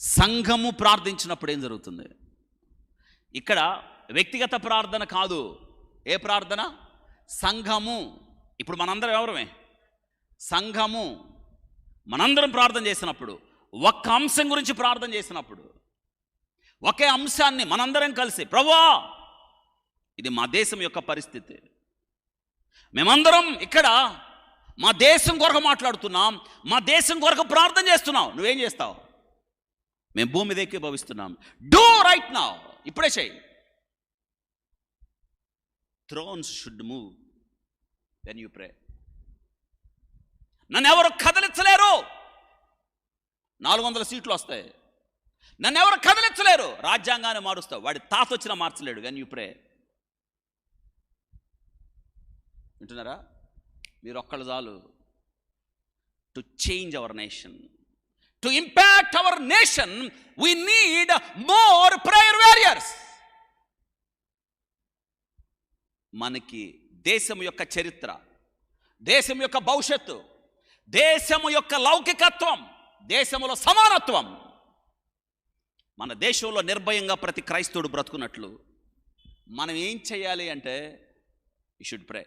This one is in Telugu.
సంఘము ప్రార్థించినప్పుడు ఏం జరుగుతుంది? ఇక్కడ వ్యక్తిగత ప్రార్థన కాదు. ఏ ప్రార్థన? సంఘము. ఇప్పుడు మనందరం ఎవరమే? సంఘము. మనందరం ప్రార్థన చేసినప్పుడు ఒక్క అంశం గురించి ప్రార్థన చేసినప్పుడు ఒకే అంశాన్ని మనందరం కలిసి ప్రభా ఇది మా దేశం యొక్క పరిస్థితి. మేమందరం ఇక్కడ మా దేశం కొరకు మాట్లాడుతున్నాం మా దేశం కొరకు ప్రార్థన చేస్తున్నాం. నువ్వేం చేస్తావు? మేము భూమి మీదకే భవిస్తున్నాం డూ రైట్ నా ఇప్పుడే చేయి. Thrones should move when you pray నన్ను ఎవరు కదలించలేరు. నాలుగు వందల సీట్లు వస్తాయి. నన్ను ఎవరు కదలించలేరు. రాజ్యాంగాన్ని మారుస్తావు. వాడి తాత వచ్చినా మార్చలేడు వెన్ యూ ప్రే వింటున్నారా? మీరు ఒక్కళ్ళు చాలు. To change our nation to impact our nation we need more prayer warriors మనకి దేశం యొక్క చరిత్ర దేశం యొక్క భవిష్యత్తు దేశము యొక్క లౌకికత్వం దేశంలో సమానత్వం. మన దేశంలో నిర్భయంగా ప్రతి క్రైస్తవుడు బ్రతుకున్నట్లు మనం ఏం చేయాలి అంటే యూ షుడ్ ప్రే